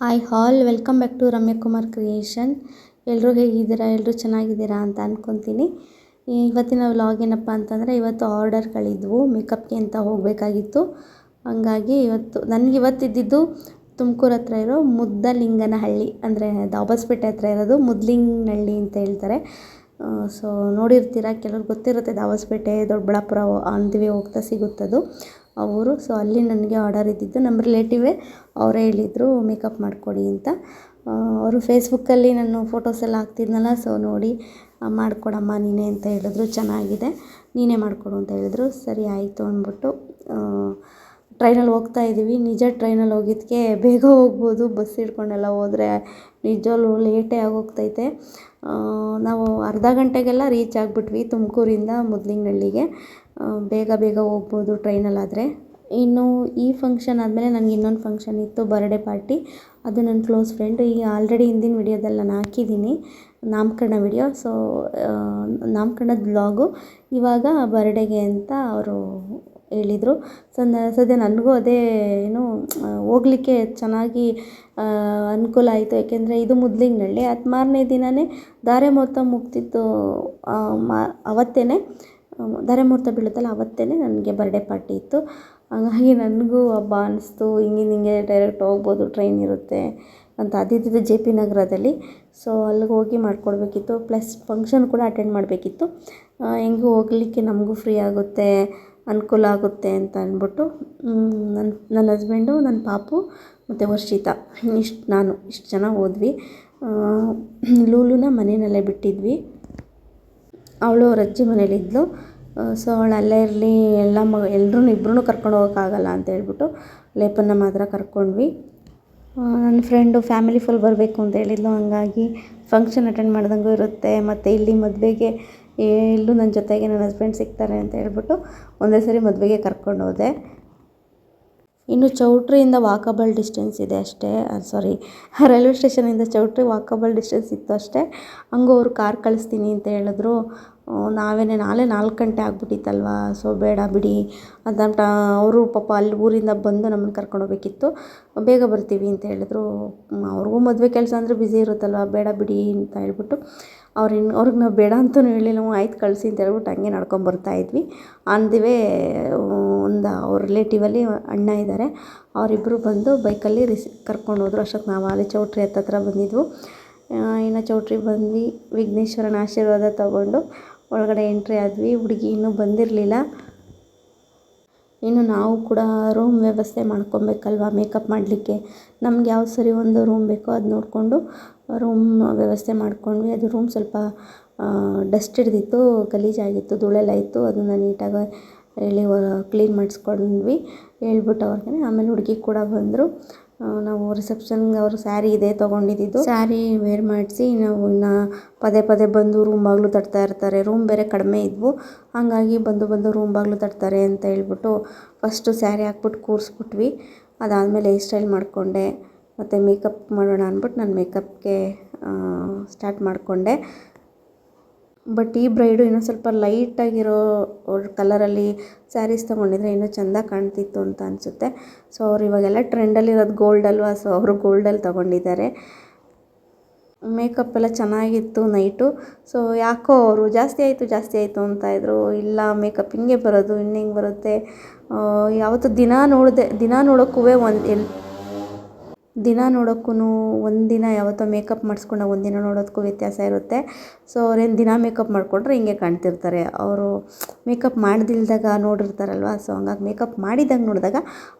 Hi all welcome back to Ramya Kumar creation ಎಲ್ಲರೂ ಹೇಗಿದ್ದೀರಾ? ಎಲ್ಲರೂ ಚೆನ್ನಾಗಿದ್ದೀರಾ ಅಂತ ಅಂದ್ಕೊತೀನಿ ಇವತ್ತಿನ ವ್ಲಾಗ್ ಏನಪ್ಪ ಅಂತಂದರೆ, ಇವತ್ತು ಆರ್ಡರ್ಗಳಿದ್ವು ಮೇಕಪ್ಗೆ ಅಂತ ಹೋಗಬೇಕಾಗಿತ್ತು. ಹಂಗಾಗಿ ಇವತ್ತು, ನನಗೆ ಇವತ್ತಿದ್ದು ತುಮಕೂರು ಹತ್ರ ಇರೋ ಮುದ್ದಲಿಂಗನಹಳ್ಳಿ, ಅಂದರೆ ದಾಬಸ್ಪೇಟೆ ಹತ್ರ ಇರೋದು ಮುದ್ಲಿಂಗನಹಳ್ಳಿ ಅಂತ ಹೇಳ್ತಾರೆ. ಸೊ ನೋಡಿರ್ತೀರ, ಕೆಲವ್ರಿಗೆ ಗೊತ್ತಿರುತ್ತೆ ದಾಬಸ್ಪೇಟೆ ದೊಡ್ಡಬಳ್ಳಾಪುರ ಅಂದ್ವಿ ಹೋಗ್ತಾ ಸಿಗುತ್ತದು. ಊರು ಸೊ ಅಲ್ಲಿ ನನಗೆ ಆರ್ಡರ್ ಇದ್ದಿದ್ದು ನಮ್ಮ ರಿಲೇಟಿವೇ ಅವರೇ ಹೇಳಿದರು ಮೇಕಪ್ ಮಾಡಿಕೊಡಿ ಅಂತ. ಅವರು ಫೇಸ್ಬುಕ್ಕಲ್ಲಿ ನಾನು ಫೋಟೋಸ್ ಎಲ್ಲ ಹಾಕ್ತಿದ್ನಲ್ಲ ಸೊ ನೋಡಿ ಮಾಡಿಕೊಡಮ್ಮ ನೀನೇ ಅಂತ ಹೇಳಿದ್ರು, ಚೆನ್ನಾಗಿದೆ, ನೀನೇ ಮಾಡಿಕೊಡು ಅಂತ ಹೇಳಿದ್ರು. ಸರಿ ಆಯಿತು ಅಂದ್ಬಿಟ್ಟು ಟ್ರೈನಲ್ಲಿ ಹೋಗ್ತಾ ಇದ್ದೀವಿ. ನಿಜ ಟ್ರೈನಲ್ಲಿ ಹೋಗಿದ್ದಕ್ಕೆ ಬೇಗ ಹೋಗ್ಬೋದು. ಬಸ್ ಹಿಡ್ಕೊಂಡೆಲ್ಲ ಹೋದರೆ ನಿಜವಾಗ್ಲೂ ಲೇಟೇ ಆಗೋಗ್ತೈತೆ. ನಾವು ಅರ್ಧ ಗಂಟೆಗೆಲ್ಲ ರೀಚ್ ಆಗಿಬಿಟ್ವಿ ತುಮಕೂರಿಂದ ಮುದ್ಲಿಂಗನಹಳ್ಳಿಗೆ ಬೇಗ ಬೇಗ ಹೋಗ್ಬೋದು ಟ್ರೈನಲ್ಲಾದರೆ. ಇನ್ನು ಈ ಫಂಕ್ಷನ್ ಆದಮೇಲೆ ನನಗೆ ಇನ್ನೊಂದು ಫಂಕ್ಷನ್ ಇತ್ತು ಬರ್ಡೇ ಪಾರ್ಟಿ ಅದು ನನ್ನ ಕ್ಲೋಸ್ ಫ್ರೆಂಡ್ ಈ ಆಲ್ರೆಡಿ ಹಿಂದಿನ ವಿಡಿಯೋದಲ್ಲಿ ನಾನು ಹಾಕಿದ್ದೀನಿ, ನಾಮಕರಣ ವಿಡಿಯೋ ಸೊ ನಾಮಕರಣದ ಬ್ಲಾಗು ಇವಾಗ ಬರ್ಡೇಗೆ ಅಂತ ಅವರು ಹೇಳಿದರು. ಸೊ ಸದ್ಯ ನನಗೂ ಅದೇ ಏನು ಹೋಗ್ಲಿಕ್ಕೆ ಚೆನ್ನಾಗಿ ಅನುಕೂಲ ಆಯಿತು. ಯಾಕೆಂದರೆ ಇದು ಮುದ್ಲಿಂಗ್ನಳ್ಳಿ. ಅದು ಮಾರನೇ ದಿನವೇ ಧಾರೆ ಮೊತ್ತ ಮುಗ್ತಿತ್ತು ಮಾ ಅವತ್ತೇ ಧಾರೆ ಮುಹೂರ್ತ ಬೀಳುತ್ತಲ್ಲ ಅವತ್ತೇ ನನಗೆ ಬರ್ಡೇ ಪಾರ್ಟಿ ಇತ್ತು. ಹಾಗಾಗಿ ನನಗೂ ಹಬ್ಬ ಅನ್ನಿಸ್ತು ಹಿಂಗಿಂದ ಹಿಂಗೆ ಡೈರೆಕ್ಟ್ ಹೋಗ್ಬೋದು ಟ್ರೈನ್ ಇರುತ್ತೆ ಅಂತ. ಅದಿದ್ದಿದ್ದು ಜೆ ಪಿ ನಗರದಲ್ಲಿ. ಸೊ ಅಲ್ಲಿಗೆ ಹೋಗಿ ಮಾಡಿಕೊಡ್ಬೇಕಿತ್ತು. ಪ್ಲಸ್ ಫಂಕ್ಷನ್ ಕೂಡ ಅಟೆಂಡ್ ಮಾಡಬೇಕಿತ್ತು. ಹೆಂಗೂ ಹೋಗಲಿಕ್ಕೆ ನಮಗೂ ಫ್ರೀ ಆಗುತ್ತೆ, ಅನುಕೂಲ ಆಗುತ್ತೆ ಅಂತ ಅಂದ್ಬಿಟ್ಟು ನನ್ನ ನನ್ನ ಹಸ್ಬೆಂಡು ನನ್ನ ಪಾಪು ಮತ್ತು ವರ್ಷಿತಾ, ಇಷ್ಟು, ನಾನು ಇಷ್ಟು ಜನ ಹೋದ್ವಿ. ಲೂಲುನ ಮನೆಯಲ್ಲೇ ಬಿಟ್ಟಿದ್ವಿ. ಅವಳು ಅವ್ರ ಅಜ್ಜಿ ಮನೇಲಿದ್ಲು. ಸೊ ಅವಳು ಅಲ್ಲೇ ಇರಲಿ, ಎಲ್ಲ ಮ ಎಲ್ರೂ ಇಬ್ಬರೂ ಕರ್ಕೊಂಡು ಹೋಗೋಕ್ಕಾಗಲ್ಲ ಅಂತ ಹೇಳ್ಬಿಟ್ಟು ಲೇಪನ್ನ ಮಾತ್ರ ಕರ್ಕೊಂಡ್ವಿ. ನನ್ನ ಫ್ರೆಂಡು ಫ್ಯಾಮಿಲಿ ಫುಲ್ ಬರಬೇಕು ಅಂತ ಹೇಳಿದ್ಲು. ಹಂಗಾಗಿ ಫಂಕ್ಷನ್ ಅಟೆಂಡ್ ಮಾಡ್ದಂಗೂ ಇರುತ್ತೆ. ಮತ್ತು ಇಲ್ಲಿ ಮದುವೆಗೆ ಎಲ್ಲೂ ನನ್ನ ಜೊತೆಗೆ ನನ್ನ ಹಸ್ಬೆಂಡ್ ಸಿಗ್ತಾರೆ ಅಂತ ಹೇಳ್ಬಿಟ್ಟು ಒಂದೇ ಸರಿ ಮದುವೆಗೆ ಕರ್ಕೊಂಡು ಹೋದೆ. ಇನ್ನು ಚೌಟ್ರಿಯಿಂದ ವಾಕಬಲ್ ಡಿಸ್ಟೆನ್ಸ್ ಇದೆ ಅಷ್ಟೇ. ಸಾರಿ ರೈಲ್ವೆ ಸ್ಟೇಷನಿಂದ ಚೌಟ್ರಿ ವಾಕಬಲ್ ಡಿಸ್ಟೆನ್ಸ್ ಇತ್ತು ಅಷ್ಟೇ. ಹಂಗೂ ಅವರು ಕಾರ್ ಕಳಿಸ್ತೀನಿ ಅಂತ ಹೇಳಿದ್ರು. ನಾವೇನೆ ನಾಳೆ ನಾಲ್ಕು ಗಂಟೆ ಆಗ್ಬಿಟ್ಟಿತ್ತಲ್ವ? ಸೊ ಬೇಡ ಬಿಡಿ. ಅಂತ ಅವರು ಪಾಪ ಅಲ್ಲಿ ಊರಿಂದ ಬಂದು ನಮ್ಮನ್ನು ಕರ್ಕೊಂಡು ಹೋಗಬೇಕಿತ್ತು ಬೇಗ ಬರ್ತೀವಿ ಅಂತ ಹೇಳಿದ್ರು. ಅವ್ರಿಗೂ ಮದುವೆ ಕೆಲಸ ಅಂದರೆ ಬಿಝಿ ಇರುತ್ತಲ್ವ? ಬೇಡ ಬಿಡಿ ಅಂತ ಹೇಳ್ಬಿಟ್ಟು ಅವ್ರು ಇನ್ನು ಅವ್ರಿಗೆ ನಾವು ಬೇಡ ಅಂತಲೂ ಹೇಳಿಲ್ಲ. ಹ್ಞೂ ಆಯ್ತು ಕಳಿಸಿ ಅಂತ ಹೇಳ್ಬಿಟ್ಟು ಹಂಗೆ ನಡ್ಕೊಂಡು ಬರ್ತಾಯಿದ್ವಿ ಆನ್ ದಿ ವೇ ಒಂದು ಅವ್ರ ರಿಲೇಟಿವಲ್ಲಿ ಅಣ್ಣ ಇದ್ದಾರೆ ಅವರಿಬ್ಬರು ಬಂದು ಬೈಕಲ್ಲಿ ರಿಸ್, ಕರ್ಕೊಂಡು ಹೋದ್ರು. ಅಷ್ಟೊತ್ತು ನಾವು ಅಲ್ಲಿ ಚೌಟ್ರಿ ಹತ್ತತ್ರ ಬಂದಿದ್ವು. ಇನ್ನು ಚೌಟ್ರಿ ಬಂದ್ವಿ. ವಿಘ್ನೇಶ್ವರನ ಆಶೀರ್ವಾದ ತಗೊಂಡು ಒಳಗಡೆ ಎಂಟ್ರಿ ಆದ್ವಿ. ಹುಡುಗಿ ಇನ್ನೂ ಬಂದಿರಲಿಲ್ಲ. ಇನ್ನು ನಾವು ಕೂಡ ರೂಮ್ ವ್ಯವಸ್ಥೆ ಮಾಡ್ಕೊಬೇಕಲ್ವ? ಮೇಕಪ್ ಮಾಡಲಿಕ್ಕೆ. ನಮ್ಗೆ ಯಾವ ಸರಿ ಒಂದು ರೂಮ್ ಬೇಕೋ ಅದು ನೋಡಿಕೊಂಡು ರೂಮ್ ವ್ಯವಸ್ಥೆ ಮಾಡ್ಕೊಂಡ್ವಿ. ಅದು ರೂಮ್ ಸ್ವಲ್ಪ ಡಸ್ಟ್ ಹಿಡ್ದಿತ್ತು ಗಲೀಜಾಗಿತ್ತು ಧೂಳೆಲ್ಲ ಇತ್ತು. ಅದನ್ನು ನೀಟಾಗಿ ಹೇಳಿ ಕ್ಲೀನ್ ಮಾಡಿಸ್ಕೊಂಡ್ವಿ. ಹೇಳ್ಬಿಟ್ಟು ಅವ್ರಿಗೆ ಆಮೇಲೆ ಹುಡುಗಿ ಕೂಡ ಬಂದರು. ನಾವು ರಿಸೆಪ್ಷನ್ಗೆ ಅವರು ಸ್ಯಾರಿ ಇದೆ ತೊಗೊಂಡಿದ್ದು. ಸ್ಯಾರಿ ವೇರ್ ಮಾಡಿಸಿ ನಾವು ಇನ್ನು ಪದೇ ಪದೇ ಬಂದು ರೂಮ್ ಬಾಗಿಲು ತಟ್ತಾ ಇರ್ತಾರೆ. ರೂಮ್ ಬೇರೆ ಕಡಿಮೆ ಇದ್ವು. ಹಾಗಾಗಿ ಬಂದು ಬಂದು ರೂಮ್ ಬಾಗಿಲು ತಟ್ತಾರೆ ಅಂತ ಹೇಳ್ಬಿಟ್ಟು ಫಸ್ಟು ಸ್ಯಾರಿ ಹಾಕ್ಬಿಟ್ಟು ಕೂರಿಸ್ಬಿಟ್ವಿ. ಅದಾದಮೇಲೆ ಹೇರ್ ಸ್ಟೈಲ್ ಮಾಡಿಕೊಂಡೆ. ಮತ್ತು ಮೇಕಪ್ ಮಾಡೋಣ ಅಂದ್ಬಿಟ್ಟು ನಾನು ಮೇಕಪ್ಗೆ ಸ್ಟಾರ್ಟ್ ಮಾಡಿಕೊಂಡೆ. ಬಟ್ ಈ ಬ್ರೈಡು ಇನ್ನೂ ಸ್ವಲ್ಪ ಲೈಟಾಗಿರೋ ಕಲರಲ್ಲಿ ಸ್ಯಾರೀಸ್ ತೊಗೊಂಡಿದ್ರೆ ಇನ್ನೂ ಚೆಂದ ಕಾಣ್ತಿತ್ತು ಅಂತ ಅನಿಸುತ್ತೆ. ಸೊ ಅವ್ರು ಇವಾಗೆಲ್ಲ ಟ್ರೆಂಡಲ್ಲಿರೋದು ಗೋಲ್ಡ್ ಅಲ್ವಾ? ಸೊ ಅವರು ಗೋಲ್ಡಲ್ಲಿ ತೊಗೊಂಡಿದ್ದಾರೆ. ಮೇಕಪ್ ಎಲ್ಲ ಚೆನ್ನಾಗಿತ್ತು ನೈಟು ಸೊ ಯಾಕೋ ಅವರು ಜಾಸ್ತಿ ಆಯಿತು ಜಾಸ್ತಿ ಆಯಿತು ಅಂತ ಇದ್ದರು ಇಲ್ಲ ಮೇಕಪ್ ಹಿಂಗೆ ಬರೋದು, ಇನ್ನು ಬರುತ್ತೆ. ಯಾವತ್ತು ದಿನ ನೋಡಿದೆ, ದಿನ ನೋಡೋಕ್ಕೂ ಒಂದು ಎಲ್ಲಿ ದಿನ ನೋಡೋಕ್ಕೂ ಒಂದಿನ ಯಾವತ್ತೋ ಮೇಕಪ್ ಮಾಡಿಸ್ಕೊಂಡಾಗ ಒಂದಿನ ನೋಡೋದಕ್ಕೂ ವ್ಯತ್ಯಾಸ ಇರುತ್ತೆ. ಸೊ ಅವ್ರೇನು ದಿನ ಮೇಕಪ್ ಮಾಡಿಕೊಂಡ್ರೆ ಹಿಂಗೆ ಕಾಣ್ತಿರ್ತಾರೆ. ಅವರು ಮೇಕಪ್ ಮಾಡ್ದಿಲ್ದಾಗ ನೋಡಿರ್ತಾರಲ್ವ? ಸೊ ಹಂಗಾಗಿ ಮೇಕಪ್ ಮಾಡಿದಾಗ ನೋಡಿದಾಗ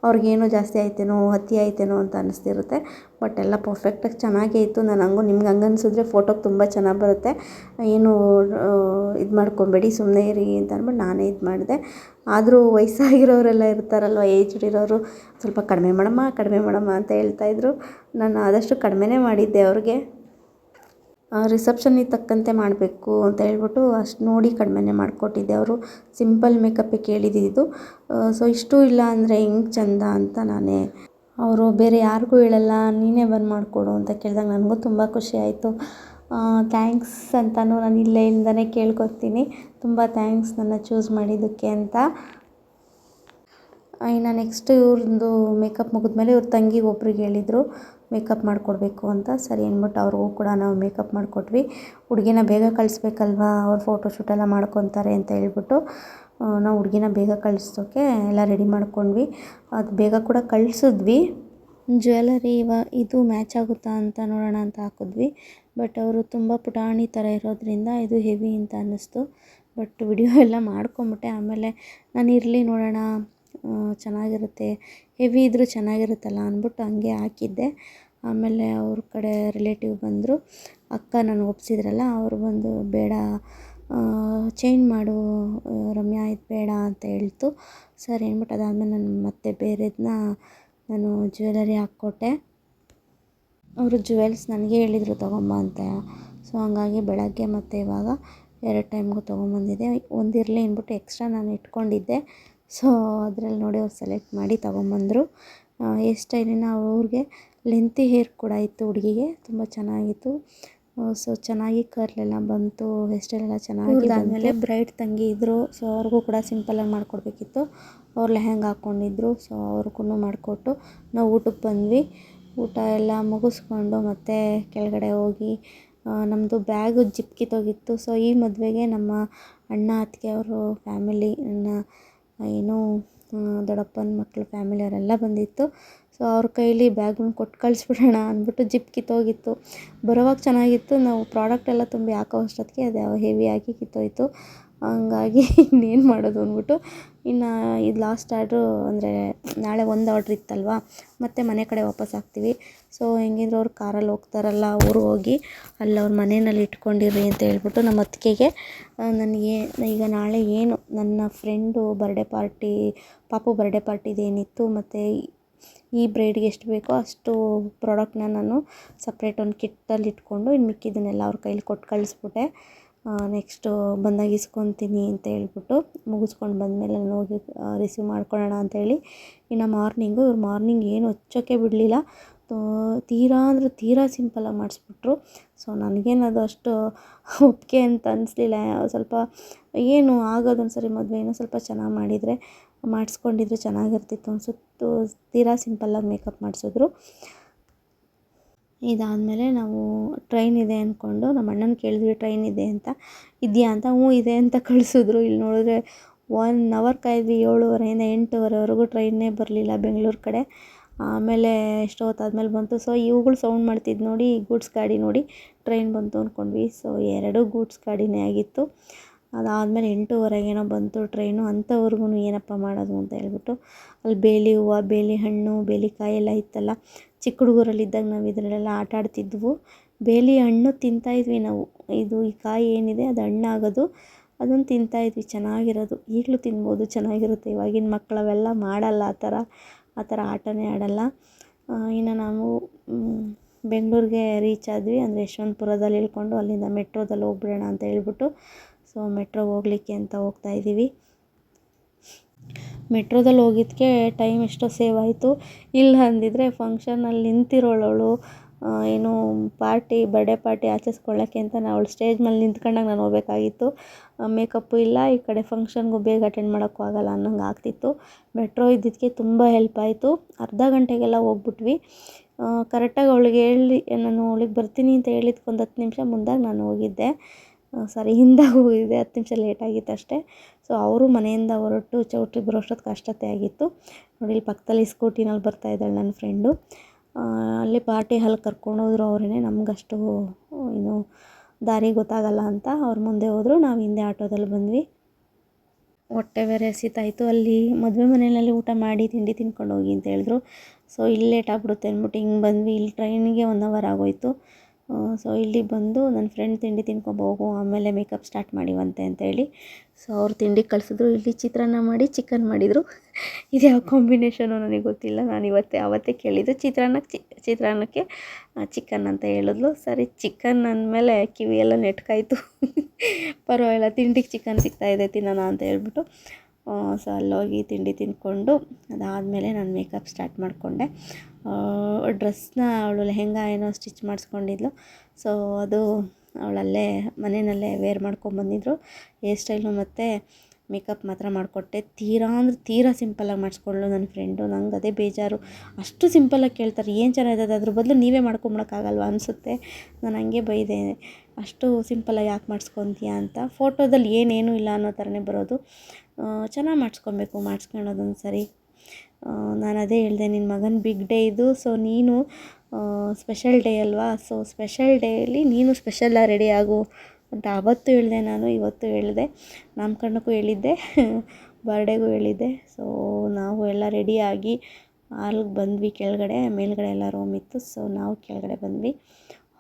ಅವ್ರಿಗೇನೋ ಜಾಸ್ತಿ ಆಯ್ತೇನೋ, ಅತಿ ಆಯ್ತೇನೋ ಅಂತ ಅನ್ನಿಸ್ತಿರುತ್ತೆ ಬಟ್ ಎಲ್ಲ ಪರ್ಫೆಕ್ಟಾಗಿ ಚೆನ್ನಾಗೇ ಇತ್ತು. ನಾನು ಹಂಗೂ ನಿಮ್ಗೆ ಹಂಗೆ ಅನ್ಸಿದ್ರೆ ಫೋಟೋಗೆ ತುಂಬ ಚೆನ್ನಾಗಿ ಬರುತ್ತೆ. ಏನು ಇದು ಮಾಡ್ಕೊಬೇಡಿ ಸುಮ್ಮನೆ ಇರಿ ಅಂತ ಅಂದ್ಬಿಟ್ಟು ನಾನೇ ಇದು ಮಾಡಿದೆ. ಆದರೂ ವಯಸ್ಸಾಗಿರೋರೆಲ್ಲ ಇರ್ತಾರಲ್ವ ಏಜ್ಡ್ ಇರೋರು. ಸ್ವಲ್ಪ ಕಡಿಮೆ ಮಾಡಮ್ಮ ಕಡಿಮೆ ಮಾಡಮ್ಮ ಅಂತ ಹೇಳ್ತಾಯಿದ್ರು ನಾನು ಆದಷ್ಟು ಕಡಿಮೆನೇ ಮಾಡಿದ್ದೆ ಅವ್ರಿಗೆ. ರಿಸೆಪ್ಷನ್ನಿಗೆ ತಕ್ಕಂತೆ ಮಾಡಬೇಕು ಅಂತ ಹೇಳ್ಬಿಟ್ಟು ಅಷ್ಟು ನೋಡಿ ಕಡಿಮೆನೇ ಮಾಡಿಕೊಟ್ಟಿದ್ದೆ ಅವರು. ಸಿಂಪಲ್ ಮೇಕಪ್ಪೇ ಕೇಳಿದ್ದಿದ್ದು ಸೊ ಇಷ್ಟು ಇಲ್ಲ ಅಂದರೆ ಹೆಂಗೆ ಚಂದ ಅಂತ ನಾನೇ ಅವರು ಬೇರೆ ಯಾರಿಗೂ ಹೇಳಲ್ಲ, ನೀನೇ ಬಂದು ಮಾಡಿಕೊಡು ಅಂತ ಕೇಳಿದಾಗ ನನಗೂ ತುಂಬ ಖುಷಿ ಆಯಿತು. ಥ್ಯಾಂಕ್ಸ್ ಅಂತಲೂ ನಾನು ಇಲ್ಲೇ ಇಲ್ಲದೇ ಕೇಳ್ಕೊತೀನಿ. ತುಂಬ ಥ್ಯಾಂಕ್ಸ್ ನನ್ನ ಚೂಸ್ ಮಾಡಿದ್ದಕ್ಕೆ ಅಂತ. ಇನ್ನು ನೆಕ್ಸ್ಟ್ ಇವ್ರದ್ದು ಮೇಕಪ್ ಮುಗಿದ್ಮೇಲೆ ಇವ್ರ ತಂಗಿ ಒಬ್ರಿಗೆ ಹೇಳಿದರು ಮೇಕಪ್ ಮಾಡಿಕೊಡ್ಬೇಕು ಅಂತ. ಸರಿ ಅಂದ್ಬಿಟ್ಟು ಅವ್ರಿಗೂ ಕೂಡ ನಾವು ಮೇಕಪ್ ಮಾಡಿಕೊಟ್ವಿ. ಹುಡುಗಿನ ಬೇಗ ಕಳಿಸ್ಬೇಕಲ್ವಾ? ಅವ್ರು ಫೋಟೋಶೂಟ್ ಶೂಟೆಲ್ಲ ಮಾಡ್ಕೊತಾರೆ ಅಂತ ಹೇಳ್ಬಿಟ್ಟು ನಾವು ಹುಡುಗಿನ ಬೇಗ ಕಳಿಸೋಕ್ಕೆ ಎಲ್ಲ ರೆಡಿ ಮಾಡ್ಕೊಂಡ್ವಿ. ಅದು ಬೇಗ ಕೂಡ ಕಳಿಸಿದ್ವಿ. ಜ್ಯುವೆಲರಿ ಇವ, ಇದು ಮ್ಯಾಚ್ ಆಗುತ್ತಾ ಅಂತ ನೋಡೋಣ ಅಂತ ಹಾಕಿದ್ವಿ. ಬಟ್ ಅವರು ತುಂಬ ಪುಟಾಣಿ ಥರ ಇರೋದ್ರಿಂದ ಇದು ಹೆವಿ ಅಂತ ಅನ್ನಿಸ್ತು. ಬಟ್ ವಿಡಿಯೋ ಎಲ್ಲ ಮಾಡ್ಕೊಂಬಿಟ್ಟೆ. ಆಮೇಲೆ ನಾನು ಇರಲಿ ನೋಡೋಣ ಚೆನ್ನಾಗಿರುತ್ತೆ, ಹೆವಿ ಇದ್ದರೂ ಚೆನ್ನಾಗಿರುತ್ತಲ್ಲ ಅಂದ್ಬಿಟ್ಟು ಹಂಗೆ ಹಾಕಿದ್ದೆ. ಆಮೇಲೆ ಅವ್ರ ಕಡೆ ರಿಲೇಟಿವ್ ಬಂದರು. ಅಕ್ಕ ನಾನು ಒಪ್ಸಿದ್ರಲ್ಲ, ಅವರು ಬಂದು ಬೇಡ ಚೇಂಜ್ ಮಾಡು ರಮ್ಯಾ, ಇದು ಬೇಡ ಅಂತ ಹೇಳ್ತು. ಸರಿ ಅಂದ್ಬಿಟ್ಟು ಅದಾದಮೇಲೆ ನಾನು ಮತ್ತೆ ಬೇರೆದನ್ನ ನಾನು ಜ್ಯುವೆಲರಿ ಹಾಕ್ಕೊಟ್ಟೆ. ಅವರು ಜ್ಯುವೆಲ್ಸ್ ನನಗೆ ಹೇಳಿದರು ತೊಗೊಂಬ ಅಂತ. ಸೊ ಹಂಗಾಗಿ ಬೆಳಗ್ಗೆ ಮತ್ತು ಇವಾಗ ಎರಡು ಟೈಮ್ಗೂ ತೊಗೊಂಬಂದಿದ್ದೆ ಒಂದಿರಲಿ ಅಂದ್ಬಿಟ್ಟು ಎಕ್ಸ್ಟ್ರಾ ನಾನು ಇಟ್ಕೊಂಡಿದ್ದೆ. ಸೊ ಅದರಲ್ಲಿ ನೋಡಿ ಅವ್ರು ಸೆಲೆಕ್ಟ್ ಮಾಡಿ ತೊಗೊಂಬಂದರು ಹೇರ್ ಸ್ಟೈಲಿನ ಅವ್ರಿಗೆ ಲೆಂತಿ ಹೇರ್ ಕೂಡ ಇತ್ತು ಹುಡುಗಿಗೆ. ತುಂಬ ಚೆನ್ನಾಗಿತ್ತು. ಸೊ ಚೆನ್ನಾಗಿ ಕರ್ಲೆಲ್ಲ ಬಂತು. ಹೇರ್ ಸ್ಟೈಲ್ ಎಲ್ಲ ಚೆನ್ನಾಗಿ ಆಮೇಲೆ ಬ್ರೈಟ್ ತಂಗಿ ಇದ್ದರು ಸೊ ಅವ್ರಿಗೂ ಕೂಡ ಸಿಂಪಲಾಗಿ ಮಾಡಿಕೊಡ್ಬೇಕಿತ್ತು. ಅವ್ರು ಲೆಹೆಂಗ್ ಹಾಕ್ಕೊಂಡಿದ್ರು ಸೊ ಅವ್ರಿಗೂ ಮಾಡಿಕೊಟ್ಟು ನಾವು ಊಟಕ್ಕೆ ಬಂದ್ವಿ. ಊಟ ಎಲ್ಲ ಮುಗಿಸ್ಕೊಂಡು ಮತ್ತೆ ಕೆಳಗಡೆ ಹೋಗಿ ನಮ್ಮದು ಬ್ಯಾಗು ಜಿಪ್ ಕಿತ್ತೋಗಿತ್ತು ಸೊ, ಈ ಮದುವೆಗೆ ನಮ್ಮ ಅಣ್ಣ, ಅತ್ತಿಗೆ ಅವರು ಫ್ಯಾಮಿಲಿ, ನನ್ನ, ಏನು ದೊಡ್ಡಪ್ಪನ ಮಕ್ಕಳು ಫ್ಯಾಮಿಲಿಯವರೆಲ್ಲ ಬಂದಿತ್ತು. ಸೊ, ಅವ್ರ ಕೈಲಿ ಬ್ಯಾಗನ್ನ ಕೊಟ್ಟು ಕಳಿಸ್ಬಿಡೋಣ ಅಂದ್ಬಿಟ್ಟು ಜಿಪ್ ಕಿತ್ತೋಗಿತ್ತು ಬರೋವಾಗ ಚೆನ್ನಾಗಿತ್ತು. ನಾವು ಪ್ರಾಡಕ್ಟ್ ಎಲ್ಲ ತುಂಬಿ ಹಾಕೋ ಅಷ್ಟೊತ್ತಿಗೆ ಅದು ಹೆವಿಯಾಗಿ ಕಿತ್ತೋಯ್ತು. ಹಂಗಾಗಿ ಇನ್ನೇನು ಮಾಡೋದು ಅಂದ್ಬಿಟ್ಟು, ಇನ್ನು ಇದು ಲಾಸ್ಟ್ ಆರ್ಡ್ರು ಅಂದರೆ ನಾಳೆ ಒಂದು ಆರ್ಡ್ರ್ ಇತ್ತಲ್ವ, ಮತ್ತೆ ಮನೆ ಕಡೆ ವಾಪಸ್ ಹಾಕ್ತೀವಿ ಸೊ ಹೆಂಗಿದ್ರು ಅವ್ರು ಕಾರಲ್ಲಿ ಹೋಗ್ತಾರಲ್ಲ ಅವರು ಹೋಗಿ ಅಲ್ಲಿ ಅವ್ರ ಮನೆಯಲ್ಲಿ ಇಟ್ಕೊಂಡಿರ್ರಿ ಅಂತ ಹೇಳ್ಬಿಟ್ಟು ನಮ್ಮ ಅತ್ತಿಗೆಗೆ ನನಗೆ ಈಗ ನಾಳೆ ಏನು, ನನ್ನ ಫ್ರೆಂಡು ಬರ್ಡೇ ಪಾರ್ಟಿ ಪಾಪು ಬರ್ಡೇ ಪಾರ್ಟಿದೇನಿತ್ತು ಮತ್ತು ಈ ಬ್ರೈಡ್ಗೆ ಎಷ್ಟು ಬೇಕೋ ಅಷ್ಟು ಪ್ರಾಡಕ್ಟ್ನ ನಾನು ಸಪ್ರೇಟ್ ಒಂದು ಕಿಟ್ಟಲ್ಲಿ ಇಟ್ಕೊಂಡು ಇನ್ನು ಮಿಕ್ಕಿದ್ದನ್ನೆಲ್ಲ ಅವ್ರ ಕೈಲಿ ಕೊಟ್ಟು ಕಳಿಸ್ಬಿಟ್ಟೆ. ನೆಕ್ಸ್ಟು ಬಂದಾಗ ಇಸ್ಕೊತೀನಿ ಅಂತ ಹೇಳ್ಬಿಟ್ಟು ಮುಗಿಸ್ಕೊಂಡು ಬಂದಮೇಲೆ ನಾನು ಹೋಗಿ ರಿಸೀವ್ ಮಾಡ್ಕೊಳ್ಳೋಣ ಅಂತೇಳಿ ಇನ್ನು ಮಾರ್ನಿಂಗು ಇವ್ರು ಮಾರ್ನಿಂಗ್ ಏನು ಹಚ್ಚೋಕ್ಕೆ ಬಿಡಲಿಲ್ಲ. ತೀರಾ ಅಂದರೆ ತೀರಾ ಸಿಂಪಲಾಗಿ ಮಾಡಿಸ್ಬಿಟ್ರು. ಸೊ ನನಗೇನು ಅದು ಅಷ್ಟು ಒಪ್ಪಿಗೆ ಅಂತ ಅನ್ನಿಸ್ಲಿಲ್ಲ ಸ್ವಲ್ಪ ಏನು ಆಗೋದು ಸರಿ ಮದುವೆ ಏನೋ ಸ್ವಲ್ಪ ಚೆನ್ನಾಗಿ ಮಾಡಿದರೆ, ಮಾಡಿಸ್ಕೊಂಡಿದ್ರೆ ಚೆನ್ನಾಗಿರ್ತಿತ್ತು ಅನಿಸುತ್ತು. ತೀರಾ ಸಿಂಪಲ್ಲಾಗಿ ಮೇಕಪ್ ಮಾಡಿಸಿದ್ರು. ಇದಾದಮೇಲೆ ನಾವು ಟ್ರೈನ್ ಇದೆ ಅಂದ್ಕೊಂಡು ನಮ್ಮ ಅಣ್ಣನ ಕೇಳಿದ್ವಿ, ಟ್ರೈನ್ ಇದೆ ಅಂತ, ಇದೆಯಾ ಅಂತ? ಹ್ಞೂ, ಇದೆ ಅಂತ ಕಳಿಸಿದ್ರು. ಇಲ್ಲಿ ನೋಡಿದ್ರೆ ಒನ್ ಅವರ್ ಕಾಯ್ದ್ವಿ, ಏಳುವರೆಯಿಂದ ಎಂಟುವರೆವರೆಗೂ ಟ್ರೈನೇ ಬರಲಿಲ್ಲ ಬೆಂಗಳೂರು ಕಡೆ. ಆಮೇಲೆ ಎಷ್ಟೊತ್ತಾದ್ಮೇಲೆ ಬಂತು. ಸೊ ಇವುಗಳು ಸೌಂಡ್ ಮಾಡ್ತಿದ್ದು ನೋಡಿ, ಗೂಡ್ಸ್ ಗಾಡಿ ನೋಡಿ ಟ್ರೈನ್ ಬಂತು ಅಂದ್ಕೊಂಡ್ವಿ ಸೊ ಎರಡೂ ಗೂಡ್ಸ್ ಗಾಡಿನೇ ಆಗಿತ್ತು. ಅದಾದಮೇಲೆ ಎಂಟೂವರೆಗೇನೋ ಬಂತು ಟ್ರೈನು. ಅಂಥವ್ರಿಗೂ ಏನಪ್ಪ ಮಾಡೋದು ಅಂತ ಹೇಳ್ಬಿಟ್ಟು, ಅಲ್ಲಿ ಬೇಲಿ ಹೂವು, ಬೇಲಿ ಹಣ್ಣು ಬೇಲಿಕಾಯಿ ಎಲ್ಲ ಇತ್ತಲ್ಲ ಚಿಕ್ಕ ಹುಡುಗರಲ್ಲಿದ್ದಾಗ ನಾವು ಇದರಲ್ಲೆಲ್ಲ ಆಟ ಆಡ್ತಿದ್ವು. ಬೇಲಿ ಹಣ್ಣು ತಿಂತಾಯಿದ್ವಿ ನಾವು. ಇದು ಈ ಕಾಯಿ ಏನಿದೆ ಅದು ಹಣ್ಣಾಗೋದು, ಅದನ್ನು ತಿಂತಾಯಿದ್ವಿ ಚೆನ್ನಾಗಿರೋದು. ಈಗಲೂ ತಿನ್ಬೋದು, ಚೆನ್ನಾಗಿರುತ್ತೆ. ಇವಾಗಿನ ಮಕ್ಳು ಅವೆಲ್ಲ ಮಾಡಲ್ಲ ಆ ಥರ ಆ ಥರ ಆಟನೇ ಆಡಲ್ಲ. ಇನ್ನು ನಾವು ಬೆಂಗಳೂರಿಗೆ ರೀಚ್ ಆದ್ವಿ. ಅಂದರೆ ಯಶವಂತಪುರದಲ್ಲಿ ಇಳ್ಕೊಂಡು ಅಲ್ಲಿಂದ ಮೆಟ್ರೋದಲ್ಲಿ ಹೋಗ್ಬಿಡೋಣ ಅಂತ ಹೇಳ್ಬಿಟ್ಟು, ಸೊ ಮೆಟ್ರೋಗೆ ಹೋಗ್ಲಿಕ್ಕೆ ಅಂತ ಹೋಗ್ತಾ ಇದ್ದೀವಿ. ಮೆಟ್ರೋದಲ್ಲಿ ಹೋಗಿದ್ದಕ್ಕೆ ಟೈಮ್ ಎಷ್ಟೋ ಸೇವ್ ಆಯಿತು. ಇಲ್ಲ ಅಂದಿದ್ದರೆ ಫಂಕ್ಷನಲ್ಲಿ ನಿಂತಿರೋಳವಳು ಏನು ಪಾರ್ಟಿ, ಬರ್ಡೇ ಪಾರ್ಟಿ ಆಚರಿಸ್ಕೊಳ್ಳೋಕ್ಕೆ ಅಂತ ನಾನು ಅವಳು ಸ್ಟೇಜ್ ಮೇಲೆ ನಿಂತ್ಕೊಂಡಾಗ ನಾನು ಹೋಗ್ಬೇಕಾಗಿತ್ತು. ಮೇಕಪ್ಪು ಇಲ್ಲ, ಈ ಕಡೆ ಫಂಕ್ಷನ್ಗೂ ಬೇಗ ಅಟೆಂಡ್ ಮಾಡೋಕ್ಕೂ ಆಗೋಲ್ಲ ಅನ್ನೋಂಗೆ ಆಗ್ತಿತ್ತು. ಮೆಟ್ರೋ ಇದ್ದಿದ್ದಕ್ಕೆ ತುಂಬ ಹೆಲ್ಪ್ ಆಯಿತು. ಅರ್ಧ ಗಂಟೆಗೆಲ್ಲ ಹೋಗ್ಬಿಟ್ವಿ. ಕರೆಕ್ಟಾಗಿ ಅವಳಿಗೆ ಹೇಳಿ, ನಾನು ಅವಳಿಗೆ ಬರ್ತೀನಿ ಅಂತ ಹೇಳಿದ್ಕೊಂದು ಹತ್ತು ನಿಮಿಷ ಮುಂದಾಗಿ ನಾನು ಹೋಗಿದ್ದೆ. ಸಾರಿ, ಹಿಂದೆ ಹೋಗಿದೆ ಹತ್ತು ನಿಮಿಷ ಲೇಟಾಗಿತ್ತು ಅಷ್ಟೇ. ಸೊ ಅವರು ಮನೆಯಿಂದ ಹೊರಟು ಚೌಟ್ರಿ ಬರೋಷ್ಟೊತ್ತಿಗೆ ಕಷ್ಟತೆ ಆಗಿತ್ತು. ನೋಡಿ, ಇಲ್ಲಿ ಪಕ್ಕದಲ್ಲಿ ಸ್ಕೂಟಿನಲ್ಲಿ ಬರ್ತಾ ಇದ್ದಾಳೆ ನನ್ನ ಫ್ರೆಂಡು ಅಲ್ಲಿ ಪಾರ್ಟಿ ಹಾಲ್ ಕರ್ಕೊಂಡೋದ್ರು ಅವರೇ ನಮಗಷ್ಟು ಏನು ದಾರಿ ಗೊತ್ತಾಗಲ್ಲ ಅಂತ ಅವ್ರ ಮುಂದೆ ಹೋದರು. ನಾವು ಹಿಂದೆ ಆಟೋದಲ್ಲಿ ಬಂದ್ವಿ. ಹೊಟ್ಟೆ ಬೇರೆ ಸೀತಾಯಿತು ಅಲ್ಲಿ ಮದುವೆ ಮನೆಯಲ್ಲಿ ಊಟ ಮಾಡಿ ತಿಂಡಿ ತಿನ್ಕೊಂಡು ಹೋಗಿ ಅಂತ ಹೇಳಿದ್ರು. ಸೊ ಇಲ್ಲಿ ಲೇಟ್ ಆಗ್ಬಿಡುತ್ತೆ ಅಂದ್ಬಿಟ್ಟು ಹಿಂಗೆ ಬಂದ್ವಿ. ಇಲ್ಲಿ ಟ್ರೈನಿಗೆ ಒನ್ ಅವರ್ ಆಗೋಯಿತು. ಸೊ ಇಲ್ಲಿ ಬಂದು ನನ್ನ ಫ್ರೆಂಡ್ ತಿಂಡಿ ತಿನ್ಕೊಂಡು ಆಮೇಲೆ ಮೇಕಪ್ ಸ್ಟಾರ್ಟ್ ಮಾಡಿವಂತೆ ಅಂತೇಳಿ ಸೊ ಅವ್ರು ತಿಂಡಿ ಕಳಿಸಿದ್ರು, ಇಲ್ಲಿ ಚಿತ್ರಾನ್ನ ಮಾಡಿ ಚಿಕನ್ ಮಾಡಿದರು. ಇದು ಯಾವ ಕಾಂಬಿನೇಷನು ನನಗೆ ಗೊತ್ತಿಲ್ಲ. ನಾನು ಇವತ್ತೇ ಆವತ್ತೇ ಕೇಳಿದ್ದು ಚಿತ್ರಾನ್ನಕ್ಕೆ ಚಿತ್ರಾನ್ನಕ್ಕೆ ಚಿಕನ್ ಅಂತ ಹೇಳಿದ್ಲು. ಸರಿ ಚಿಕನ್ ಅಂದಮೇಲೆ ಎಲ್ಲ ನೆಟ್ಕಾಯಿತು. ಪರವಾಗಿಲ್ಲ, ತಿಂಡಿಗೆ ಚಿಕನ್ ಸಿಗ್ತಾಯಿದೆ ತಿನ್ನೋಣ ಅಂತ ಹೇಳ್ಬಿಟ್ಟು ಸೊ ಅಲ್ಲೋಗಿ ತಿಂಡಿ ತಿಂದ್ಕೊಂಡು ಅದಾದಮೇಲೆ ನಾನು ಮೇಕಪ್ ಸ್ಟಾರ್ಟ್ ಮಾಡಿಕೊಂಡೆ. ಡ್ರೆಸ್ನ ಅವಳು ಲೆಹೆಂಗ ಏನೋ ಸ್ಟಿಚ್ ಮಾಡಿಸ್ಕೊಂಡಿದ್ಲು. ಸೊ ಅದು ಅವಳಲ್ಲೇ ಮನೆಯಲ್ಲೇ ವೇರ್ ಮಾಡ್ಕೊಂಬಂದಿದ್ರು ಹೇರ್ ಸ್ಟೈಲು ಮತ್ತು ಮೇಕಪ್ ಮಾತ್ರ ಮಾಡಿಕೊಟ್ಟೆ. ತೀರಾ ಅಂದ್ರೆ ತೀರಾ ಸಿಂಪಲ್ಲಾಗಿ ಮಾಡಿಸ್ಕೊಂಡ್ಳು ನನ್ನ ಫ್ರೆಂಡು ನಂಗೆ ಅದೇ ಬೇಜಾರು. ಅಷ್ಟು ಸಿಂಪಲ್ಲಾಗಿ ಕೇಳ್ತಾರೆ. ಏನು ಚೆನ್ನಾಗಿದೆ ಅದ್ರ ಬದಲು ನೀವೇ ಮಾಡ್ಕೊಂಬಿಡೋಕ್ಕಾಗಲ್ವಾ ಅನಿಸುತ್ತೆ. ನಾನು ಹಂಗೆ ಬೈದೆ. ಅಷ್ಟು ಸಿಂಪಲ್ಲಾಗಿ ಯಾಕೆ ಮಾಡಿಸ್ಕೊತೀಯ ಅಂತ. ಫೋಟೋದಲ್ಲಿ ಏನೇನೂ ಇಲ್ಲ ಅನ್ನೋ ಥರನೇ ಬರೋದು. ಚೆನ್ನಾಗಿ ಮಾಡಿಸ್ಕೊಬೇಕು. ಮಾಡಿಸ್ಕೊಳ್ಳೋದೊಂದು ಸರಿ ನಾನು ಅದೇ ಹೇಳಿದೆ ನಿನ್ನ ಮಗನ ಬಿಗ್ ಡೇ ಇದು ಸೊ ನೀನು ಸ್ಪೆಷಲ್ ಡೇ ಅಲ್ವಾ? ಸೊ ಸ್ಪೆಷಲ್ ಡೇಯಲ್ಲಿ ನೀನು ಸ್ಪೆಷಲ್ಲಾಗಿ ರೆಡಿ ಆಗು ಅಂತ ಆವತ್ತು ಹೇಳಿದೆ ನಾನು, ಇವತ್ತು ಹೇಳಿದೆ. ನಾಮಕರಣಕ್ಕೂ ಹೇಳಿದ್ದೆ, ಬರ್ಡೇಗೂ ಹೇಳಿದ್ದೆ. ಸೊ ನಾವು ಎಲ್ಲ ರೆಡಿಯಾಗಿ ಹಾಲ್ಗೆ ಬಂದ್ವಿ ಕೆಳಗಡೆ, ಮೇಲ್ಗಡೆ ಎಲ್ಲ ರೂಮ್ ಇತ್ತು ಸೊ ನಾವು ಕೆಳಗಡೆ ಬಂದ್ವಿ.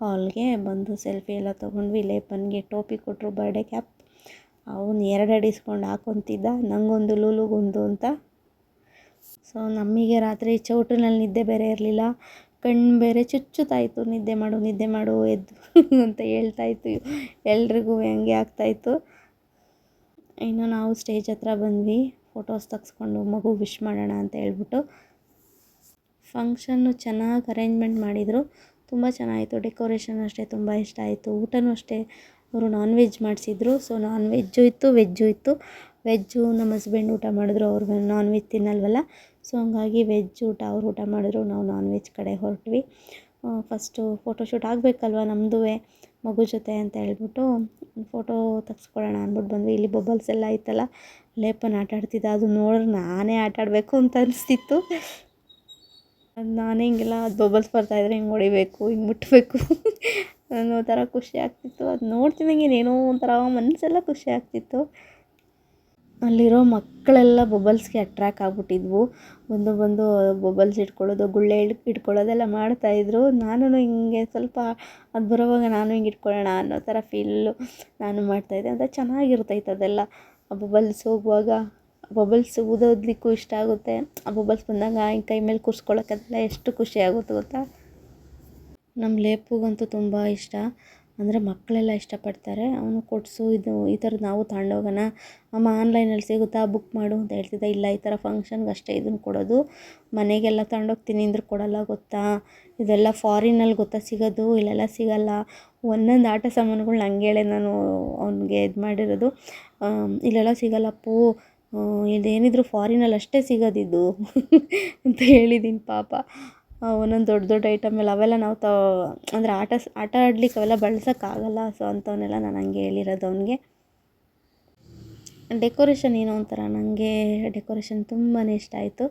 ಹಾಲ್ಗೆ ಬಂದು ಸೆಲ್ಫಿ ಎಲ್ಲ ತೊಗೊಂಡ್ವಿ, ಲೇಪನ್ಗೆ ಟೋಪಿ ಕೊಟ್ಟರು ಬರ್ಡೇ ಕ್ಯಾಪ್ ಅವನು ಎರಡು ಇಸ್ಕೊಂಡು ಹಾಕೊತಿದ್ದ ನನಗೊಂದು ಲೂಲುಗೊಂದು ಅಂತ. ಸೊ ನಮಗೆ ರಾತ್ರಿ ಚೌಟ್ರಿನಲ್ಲಿ ನಿದ್ದೆ ಬೇರೆ ಇರಲಿಲ್ಲ. ಕಣ್ಣು ಬೇರೆ ಚುಚ್ಚುತ್ತಾಯಿತ್ತು ನಿದ್ದೆ ಮಾಡು ನಿದ್ದೆ ಮಾಡು, ಎದ್ದು ಅಂತ ಹೇಳ್ತಾಯಿತ್ತು ಎಲ್ರಿಗೂ ಹಂಗೆ ಆಗ್ತಾಯಿತ್ತು ಇನ್ನು ನಾವು ಸ್ಟೇಜ್ ಹತ್ರ ಬಂದ್ವಿ. ಫೋಟೋಸ್ ತೆಗೆಸ್ಕೊಂಡು ಮಗು ವಿಶ್ ಮಾಡೋಣ ಅಂತ ಹೇಳ್ಬಿಟ್ಟು. ಫಂಕ್ಷನ್ನು ಚೆನ್ನಾಗಿ ಅರೇಂಜ್ಮೆಂಟ್ ಮಾಡಿದರು. ತುಂಬ ಚೆನ್ನಾಗಿತ್ತು. ಡೆಕೋರೇಷನ್ ಅಷ್ಟೇ ತುಂಬ ಇಷ್ಟ ಆಯಿತು. ಊಟನೂ ಅಷ್ಟೇ ಅವರು ನಾನ್ ವೆಜ್ ಮಾಡಿಸಿದ್ರು. ಸೊ ನಾನ್ ವೆಜ್ಜು ಇತ್ತು ವೆಜ್ಜು ಇತ್ತು. ವೆಜ್ಜು ನಮ್ಮ ಹಸ್ಬೆಂಡ್ ಊಟ ಮಾಡಿದ್ರು. ಅವ್ರು ನಾನ್ ವೆಜ್ ತಿನ್ನಲ್ವಲ್ಲ. ಸೊ ಹಂಗಾಗಿ ವೆಜ್ ಊಟ, ಅವ್ರು ಊಟ ಮಾಡಿದ್ರು, ನಾವು ನಾನ್ ವೆಜ್ ಕಡೆ ಹೊರಟ್ವಿ. ಫಸ್ಟು ಫೋಟೋಶೂಟ್ ಆಗಬೇಕಲ್ವ ನಮ್ಮದು ಮಗು ಜೊತೆ ಅಂತ ಹೇಳ್ಬಿಟ್ಟು ಫೋಟೋ ತೆಗ್ಸ್ಕೊಳ್ಳೋಣ ಅಂದ್ಬಿಟ್ಟು ಬಂದ್ವಿ. ಇಲ್ಲಿ ಬಬಲ್ಸ್ ಎಲ್ಲ ಇತ್ತಲ್ಲ ಲೇಪನ್ ಆಟ ಆಡ್ತಿದ್ದ, ಅದು ನೋಡಿದ್ರೆ ನಾನೇ ಆಟ ಆಡಬೇಕು ಅಂತ ಅನಿಸ್ತಿತ್ತು. ಅದು ನಾನೇ ಹಿಂಗೆಲ್ಲ ಅದು ಬಬಲ್ಸ್ ಬರ್ತಾಯಿದ್ರೆ ಹಿಂಗೆ ಹೊಡಿಬೇಕು, ಹಿಂಗೆ ಮುಟ್ಟಬೇಕು ಅನ್ನೋ ಥರ ಖುಷಿ ಆಗ್ತಿತ್ತು. ಅದು ನೋಡ್ತಿದ್ದಂಗೆ ಏನೋ ಒಂಥರ ಮನಸ್ಸೆಲ್ಲ ಖುಷಿ ಆಗ್ತಿತ್ತು. ಅಲ್ಲಿರೋ ಮಕ್ಕಳೆಲ್ಲ ಬೊಬಲ್ಸ್ಗೆ ಅಟ್ರ್ಯಾಕ್ಟ್ ಆಗಿಬಿಟ್ಟಿದ್ವು. ಬಂದು ಬಂದು ಬಬಲ್ಸ್ ಇಟ್ಕೊಳ್ಳೋದು, ಗುಳ್ಳೆ ಇಡ್ ಇಟ್ಕೊಳ್ಳೋದೆಲ್ಲ ಮಾಡ್ತಾಯಿದ್ರು ನಾನು ಹಿಂಗೆ ಸ್ವಲ್ಪ ಅದು ಬರೋವಾಗ ನಾನು ಹಿಂಗೆ ಇಟ್ಕೊಳ್ಳೋಣ ಅನ್ನೋ ಥರ ಫೀಲು ನಾನು ಮಾಡ್ತಾಯಿದ್ದೆ ಅಂದರೆ ಚೆನ್ನಾಗಿರ್ತೈತೆ ಅದೆಲ್ಲ ಆ ಬಬಲ್ಸ್ ಹೋಗುವಾಗ ಬೊಬಲ್ಸ್ ಊದೋದಕ್ಕೂ ಇಷ್ಟ ಆಗುತ್ತೆ. ಆ ಬಬಲ್ಸ್ ಬಂದಾಗ ಹಿಂಗೆ ಕೈ ಮೇಲೆ ಕೂರ್ಸ್ಕೊಳ್ಳೋಕ್ಕೆಲ್ಲ ಎಷ್ಟು ಖುಷಿ ಆಗುತ್ತೆ ಗೊತ್ತಾ? ನಮ್ಮ ಲೇಪುಗಂತೂ ತುಂಬ ಇಷ್ಟ. ಅಂದರೆ ಮಕ್ಕಳೆಲ್ಲ ಇಷ್ಟಪಡ್ತಾರೆ. ಅವನು ಕೊಡಿಸು, ಇದು ಈ ಥರದ್ದು ನಾವು ತಗೊಂಡೋಗೋಣ. ಅಮ್ಮ ಆನ್ಲೈನಲ್ಲಿ ಸಿಗುತ್ತಾ? ಬುಕ್ ಮಾಡು ಅಂತ ಹೇಳ್ತಿದ್ದೆ. ಇಲ್ಲ, ಈ ಥರ ಫಂಕ್ಷನ್ಗೆ ಅಷ್ಟೇ ಇದನ್ನು ಕೊಡೋದು. ಮನೆಗೆಲ್ಲ ತಗೊಂಡೋಗ್ತೀನಿ ಅಂದ್ರೆ ಕೊಡೋಲ್ಲ ಗೊತ್ತಾ? ಇದೆಲ್ಲ ಫಾರಿನಲ್ಲಿ ಗೊತ್ತಾ ಸಿಗೋದು? ಇಲ್ಲೆಲ್ಲ ಸಿಗೋಲ್ಲ. ಒಂದೊಂದು ಆಟ ಸಾಮಾನುಗಳು ಹಂಗೆ ಹೇಳೆ ನಾನು ಅವನಿಗೆ ಇದು ಮಾಡಿರೋದು. ಇಲ್ಲೆಲ್ಲ ಸಿಗಲ್ಲಪ್ಪು ಇದೇನಿದ್ರು ಫಾರಿನಲ್ಲಿ ಅಷ್ಟೇ ಸಿಗೋದಿದ್ದು ಅಂತ ಹೇಳಿದ್ದೀನಿ ಪಾಪ. ಒಂದೊಂದು ದೊಡ್ಡ ದೊಡ್ಡ ಐಟಮ್ ಎಲ್ಲ, ಅವೆಲ್ಲ ನಾವು ತ, ಅಂದರೆ ಆಟ ಸ್, ಆಟ ಆಡ್ಲಿಕ್ಕೆ ಅವೆಲ್ಲ ಬಳಸೋಕ್ಕಾಗಲ್ಲ. ಸೊ ಅಂಥವನ್ನೆಲ್ಲ ನಾನು ಹಂಗೆ ಹೇಳಿರೋದು ಅವನಿಗೆ. ಡೆಕೋರೇಷನ್ ಏನೋ ಒಂಥರ ನನಗೆ ಡೆಕೋರೇಷನ್ ತುಂಬಾ ಇಷ್ಟ ಆಯಿತು.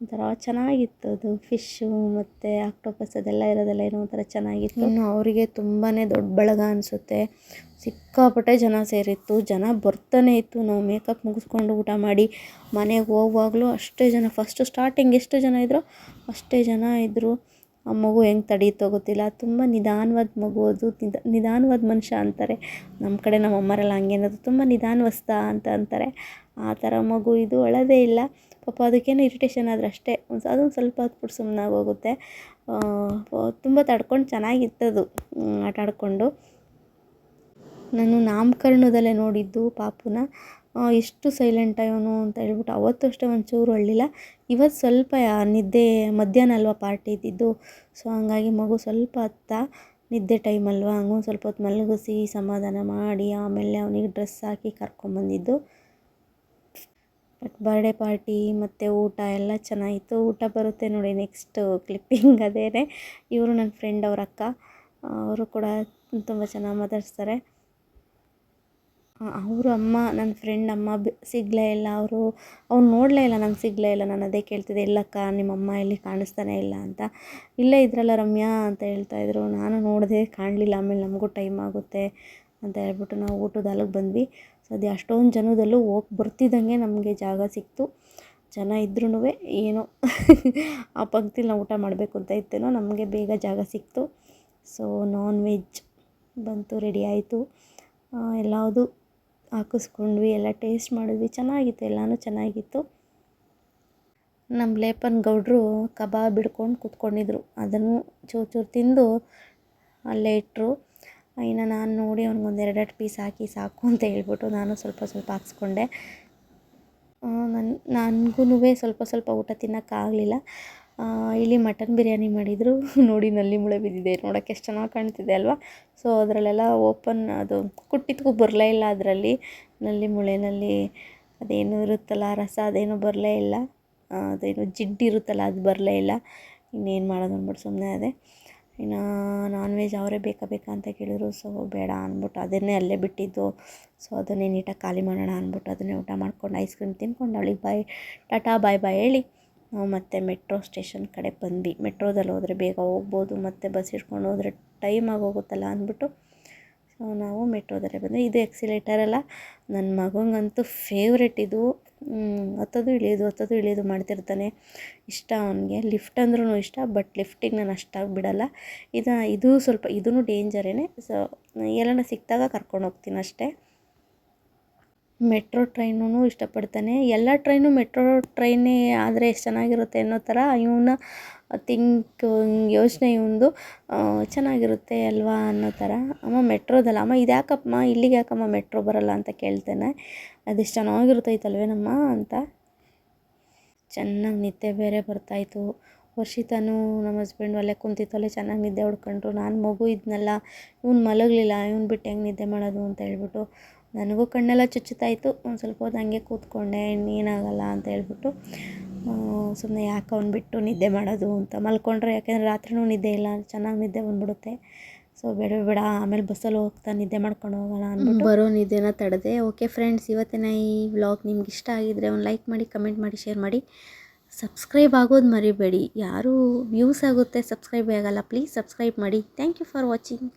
ಒಂಥರ ಚೆನ್ನಾಗಿತ್ತು ಅದು ಫಿಶ್ಶು ಮತ್ತು ಆಕ್ಟೋಪಸ್ ಅದೆಲ್ಲ ಇರೋದೆಲ್ಲ ಏನೋ ಒಂಥರ ಚೆನ್ನಾಗಿತ್ತು. ಇನ್ನು ಅವರಿಗೆ ತುಂಬಾ ದೊಡ್ಡ ಬಳಗ ಅನಿಸುತ್ತೆ. ಸಿಕ್ಕಾಪಟ್ಟೆ ಜನ ಸೇರಿತ್ತು. ಜನ ಬರ್ತಾನೆ ಇತ್ತು. ನಾವು ಮೇಕಪ್ ಮುಗಿಸ್ಕೊಂಡು ಊಟ ಮಾಡಿ ಮನೆಗೆ ಹೋಗುವಾಗಲೂ ಅಷ್ಟೇ ಜನ ಫಸ್ಟು ಸ್ಟಾರ್ಟಿಂಗ್ ಎಷ್ಟು ಜನ ಇದ್ದರೂ ಅಷ್ಟೇ ಜನ ಇದ್ದರು ಆ ಮಗು ಹೆಂಗೆ ತಡೀತೋ ಗೊತ್ತಿಲ್ಲ. ತುಂಬ ನಿಧಾನವಾದ ಮಗು ಅದು. ನಿಧ, ನಿಧಾನವಾದ ಮನುಷ್ಯ ಅಂತಾರೆ. ನಮ್ಮ ಕಡೆ ನಮ್ಮ ಅಮ್ಮರೆಲ್ಲ ಹಂಗೇನದು ತುಂಬ ನಿಧಾನವಸ್ತ ಅಂತ ಅಂತಾರೆ. ಆ ಥರ ಮಗು ಇದು ಅಳೋದೇ ಇಲ್ಲ. ಪಾಪ ಅದಕ್ಕೇನು ಇರಿಟೇಷನ್ ಆದರೆ ಅಷ್ಟೇ. ಒಂದು ಅದೊಂದು ಸ್ವಲ್ಪ ಹೊತ್ಬಿಟ್ಟು ಸುಮ್ಮನೆ ಹೋಗುತ್ತೆ ತುಂಬ ತಡ್ಕೊಂಡು ಚೆನ್ನಾಗಿತ್ತದು ಆಟ ಆಡಿಕೊಂಡು. ನಾನು ನಾಮಕರಣದಲ್ಲೇ ನೋಡಿದ್ದು ಪಾಪುನ. ಎಷ್ಟು ಸೈಲೆಂಟ್ ಆಯೋನು ಅಂತ ಹೇಳ್ಬಿಟ್ಟು ಅವತ್ತು ಅಷ್ಟೇ ಒಂಚೂರು ಹೊಳ್ಳಿಲ್ಲ ಇವತ್ತು ಸ್ವಲ್ಪ ನಿದ್ದೆ, ಮಧ್ಯಾಹ್ನ ಅಲ್ವಾ ಪಾರ್ಟಿ ಇದ್ದಿದ್ದು. ಸೊ ಹಂಗಾಗಿ ಮಗು ಸ್ವಲ್ಪ ಹತ್ತ ನಿದ್ದೆ ಟೈಮ್ ಅಲ್ವಾ? ಹಂಗೊಂದು ಸ್ವಲ್ಪ ಹೊತ್ತು ಮಲಗಿಸಿ, ಸಮಾಧಾನ ಮಾಡಿ, ಆಮೇಲೆ ಅವನಿಗೆ ಡ್ರೆಸ್ ಹಾಕಿ ಕರ್ಕೊಂಬಂದಿದ್ದು. ಬಟ್ ಬರ್ಡೇ ಪಾರ್ಟಿ ಮತ್ತು ಊಟ ಎಲ್ಲ ಚೆನ್ನಾಗಿತ್ತು. ಊಟ ಬರುತ್ತೆ ನೋಡಿ ನೆಕ್ಸ್ಟು ಕ್ಲಿಪ್ಪಿಂಗ್ ಅದೇ ಇವರು ನನ್ನ ಫ್ರೆಂಡ್ ಅವ್ರ ಅಕ್ಕ. ಅವರು ಕೂಡ ತುಂಬ ಚೆನ್ನಾಗಿ ಮಾತಾಡಿಸ್ತಾರೆ. ಅವ್ರ ಅಮ್ಮ ನನ್ನ ಫ್ರೆಂಡ್ ಅಮ್ಮ ಸಿಗಲೇ ಇಲ್ಲ. ಅವರು ಅವ್ರು ನೋಡಲೇ ಇಲ್ಲ, ನಂಗೆ ಸಿಗಲೇ ಇಲ್ಲ. ನಾನು ಅದೇ ಕೇಳ್ತಿದ್ದೆ ನಿಮ್ಮ ಅಮ್ಮ ಇಲ್ಲಿ ಕಾಣಿಸ್ತಾನೆ ಇಲ್ಲ ಅಂತ. ಇಲ್ಲೇ ಇದ್ರಲ್ಲ ರಮ್ಯಾ ಅಂತ ಹೇಳ್ತಾಯಿದ್ರು ನಾನು ನೋಡಿದೆ ಕಾಣಲಿಲ್ಲ. ಆಮೇಲೆ ನಮಗೂ ಟೈಮ್ ಆಗುತ್ತೆ ಅಂತ ಹೇಳ್ಬಿಟ್ಟು ನಾವು ಊಟದ ಅಲ್ಲಿಗೆ ಬಂದ್ವಿ. ಸದ್ಯ ಅಷ್ಟೊಂದು ಜನದಲ್ಲೂ ಹೋಗಿ ಬರ್ತಿದ್ದಂಗೆ ನಮಗೆ ಜಾಗ ಸಿಕ್ತು. ಜನ ಇದ್ರೂ ಏನೋ ಆ ಪಂಕ್ತಿಲಿ ನಾವು ಊಟ ಮಾಡಬೇಕು ಅಂತ ಇತ್ತೇನೋ ನಮಗೆ ಬೇಗ ಜಾಗ ಸಿಕ್ತು. ಸೊ ನಾನ್ ವೆಜ್ ಬಂತು ರೆಡಿ ಆಯಿತು. ಎಲ್ಲದು ಹಾಕಿಸ್ಕೊಂಡ್ವಿ, ಎಲ್ಲ ಟೇಸ್ಟ್ ಮಾಡಿದ್ವಿ, ಚೆನ್ನಾಗಿತ್ತು, ಎಲ್ಲನೂ ಚೆನ್ನಾಗಿತ್ತು. ನಮ್ಮ ಲೇಪನ್ ಗೌಡ್ರು ಕಬಾಬ್ ಹಿಡ್ಕೊಂಡು ಕೂತ್ಕೊಂಡಿದ್ರು. ಅದನ್ನು ಚೂರು ಚೂರು ತಿಂದು ಅಲ್ಲೇ ಇಟ್ಟರು ಇನ್ನು ನಾನು ನೋಡಿ ಅವ್ನಿಗೊಂದು ಎರಡೆರಡು ಪೀಸ್ ಹಾಕಿ ಸಾಕು ಅಂತ ಹೇಳ್ಬಿಟ್ಟು ನಾನು ಸ್ವಲ್ಪ ಸ್ವಲ್ಪ ಹಾಕ್ಸ್ಕೊಂಡೆ. ನನ್ನ ನನಗೂ ಸ್ವಲ್ಪ ಸ್ವಲ್ಪ ಊಟ ತಿನ್ನೋಕ್ಕಾಗಲಿಲ್ಲ ಇಲ್ಲಿ ಮಟನ್ ಬಿರಿಯಾನಿ ಮಾಡಿದರು. ನೋಡಿ ನಲ್ಲಿ ಮುಳೆ ಬಿದ್ದಿದೆ. ನೋಡೋಕ್ಕೆ ಎಷ್ಟು ಚೆನ್ನಾಗಿ ಕಾಣ್ತಿದೆ ಅಲ್ವಾ? ಸೊ ಅದರಲ್ಲೆಲ್ಲ ಓಪನ್ ಅದು ಕುಟ್ಟಿದ್ಕೂ ಬರಲೇ ಇಲ್ಲ ಅದರಲ್ಲಿ. ನಲ್ಲಿ ಮುಳೆನಲ್ಲಿ ಅದೇನು ಇರುತ್ತಲ್ಲ, ರಸ ಅದೇನು ಬರಲೇ ಇಲ್ಲ. ಅದೇನು ಜಿಡ್ಡು ಇರುತ್ತಲ್ಲ, ಅದು ಬರಲೇ ಇಲ್ಲ. ಇನ್ನೇನು ಮಾಡೋದು ಅಂದ್ಬಿಟ್ಟು ಸುಮ್ಮನೆ ಅದೇ ಇನ್ನು ನಾನ್ ವೆಜ್ ಅವರೇ ಬೇಕಾ ಬೇಕಾ ಅಂತ ಕೇಳಿದ್ರು. ಸೊ ಬೇಡ ಅಂದ್ಬಿಟ್ಟು ಅದನ್ನೇ ಅಲ್ಲೇ ಬಿಟ್ಟಿದ್ದು. ಸೊ ಅದನ್ನೇ ನೀಟಾಗಿ ಖಾಲಿ ಮಾಡೋಣ ಅಂದ್ಬಿಟ್ಟು ಅದನ್ನೇ ಊಟ ಮಾಡ್ಕೊಂಡು ಐಸ್ ಕ್ರೀಮ್ ತಿನ್ಕೊಂಡು ಅವಳಿಗೆ ಬಾಯ್ ಟಾಟಾ ಬಾಯ್ ಬಾಯ್ ಹೇಳಿ. ನಾವು ಮತ್ತೆ ಮೆಟ್ರೋ ಸ್ಟೇಷನ್ ಕಡೆ ಬಂದ್ವಿ. ಮೆಟ್ರೋದಲ್ಲಿ ಹೋದರೆ ಬೇಗ ಹೋಗ್ಬೋದು. ಮತ್ತು ಬಸ್ ಹಿಡ್ಕೊಂಡು ಹೋದರೆ ಟೈಮ್ ಆಗೋಗುತ್ತಲ್ಲ ಅಂದ್ಬಿಟ್ಟು. ಸೊ ನಾವು ಮೆಟ್ರೋದಲ್ಲೇ ಬಂದ್ವಿ. ಇದು ಎಕ್ಸಿಲೇಟರ್ ಅಲ್ಲ. ನನ್ನ ಮಗಂಗಂತೂ ಫೇವ್ರೆಟ್ ಇದು. ಹತ್ತೋದು ಇಳಿಯೋದು ಹತ್ತೋದು ಇಳಿಯೋದು ಮಾಡ್ತಿರ್ತಾನೆ. ಇಷ್ಟ ಅವನಿಗೆ. ಲಿಫ್ಟ್ ಅಂದ್ರೂ ಇಷ್ಟ ಬಟ್ ಲಿಫ್ಟಿಗೆ ನಾನು ಅಷ್ಟಾಗಿ ಬಿಡಲ್ಲ. ಇದು ಇದು ಸ್ವಲ್ಪ ಇದೂ ಡೇಂಜರೇನೆ ಸೊ ಎಲ್ಲನ ಸಿಕ್ಕಿದಾಗ ಕರ್ಕೊಂಡು ಹೋಗ್ತೀನಿ ಅಷ್ಟೇ. ಮೆಟ್ರೋ ಟ್ರೈನೂ ಇಷ್ಟಪಡ್ತಾನೆ. ಎಲ್ಲ ಟ್ರೈನು ಮೆಟ್ರೋ ಟ್ರೈನೇ ಆದರೆ ಎಷ್ಟು ಚೆನ್ನಾಗಿರುತ್ತೆ ಅನ್ನೋ ಥರ ಇವನ ಥಿಂಕ್ ಯೋಚನೆ ಇವಂದು ಚೆನ್ನಾಗಿರುತ್ತೆ ಅಲ್ವಾ ಅನ್ನೋ ಥರ. ಅಮ್ಮ ಮೆಟ್ರೋದಲ್ಲ ಅಮ್ಮ ಇದು ಯಾಕಮ್ಮ ಇಲ್ಲಿಗೆ ಯಾಕಮ್ಮ ಮೆಟ್ರೋ ಬರಲ್ಲ ಅಂತ ಕೇಳ್ತಾನೆ. ಅದೆಷ್ಟು ಚೆನ್ನಾಗಿರ್ತೈತಲ್ವೇನಮ್ಮ ಅಂತ. ಚೆನ್ನಾಗಿ ನಿದ್ದೆ ಬೇರೆ ಬರ್ತಾಯಿತ್ತು ವರ್ಷಿತನೂ ನಮ್ಮ ಹಸ್ಬೆಂಡ್ ಅಲ್ಲೇ ಕುಂತಿತ್ತು ಅಲ್ಲೇ ಚೆನ್ನಾಗಿ ನಿದ್ದೆ ಹೊಡ್ಕೊಂಡ್ರು. ನಾನು ಮಗು ಇದ್ನಲ್ಲ, ಇವ್ನು ಮಲಗಲಿಲ್ಲ, ಇವ್ನು ಬಿಟ್ಟು ಹೆಂಗೆ ನಿದ್ದೆ ಮಾಡೋದು ಅಂತ ಹೇಳ್ಬಿಟ್ಟು ನನಗೂ ಕಣ್ಣೆಲ್ಲ ಚುಚ್ಚುತ್ತಾಯಿತ್ತು ಒಂದು ಸ್ವಲ್ಪ ಹೊತ್ತು ಹಂಗೆ ಕೂತ್ಕೊಂಡೆ, ಇನ್ನೇನಾಗಲ್ಲ ಅಂತ ಹೇಳ್ಬಿಟ್ಟು ಸುಮ್ಮನೆ ಯಾಕೆ ಅವ್ನು ಬಿಟ್ಟು ನಿದ್ದೆ ಮಾಡೋದು ಅಂತ ಮಲ್ಕೊಂಡ್ರೆ. ಯಾಕೆಂದರೆ ರಾತ್ರಿನೂ ನಿದ್ದೆ ಇಲ್ಲ, ಚೆನ್ನಾಗಿ ನಿದ್ದೆ ಬಂದ್ಬಿಡುತ್ತೆ. ಸೊ ಬೇಡ ಬೇಡ ಆಮೇಲೆ ಬಸ್ಸಲ್ಲಿ ಹೋಗ್ತಾ ನಿದ್ದೆ ಮಾಡ್ಕೊಂಡು ಹೋಗೋಣ ಅಂದ್ಬಿಟ್ಟು. ಬರೋ ನಿದ್ದೆನ ತಡದೆ. ಓಕೆ ಫ್ರೆಂಡ್ಸ್ ಇವತ್ತಿನ ಈ ವ್ಲಾಗ್ ನಿಮ್ಗೆ ಇಷ್ಟ ಆಗಿದ್ರೆ ಒಂದು ಲೈಕ್ ಮಾಡಿ ಕಮೆಂಟ್ ಮಾಡಿ ಶೇರ್ ಮಾಡಿ. ಸಬ್ಸ್ಕ್ರೈಬ್ ಆಗೋದು ಮರಿಬೇಡಿ. ಯಾರೂ ವ್ಯೂಸ್ ಆಗುತ್ತೆ ಸಬ್ಸ್ಕ್ರೈಬ್ ಆಗಲ್ಲ. ಪ್ಲೀಸ್ ಸಬ್ಸ್ಕ್ರೈಬ್ ಮಾಡಿ. Thank you for watching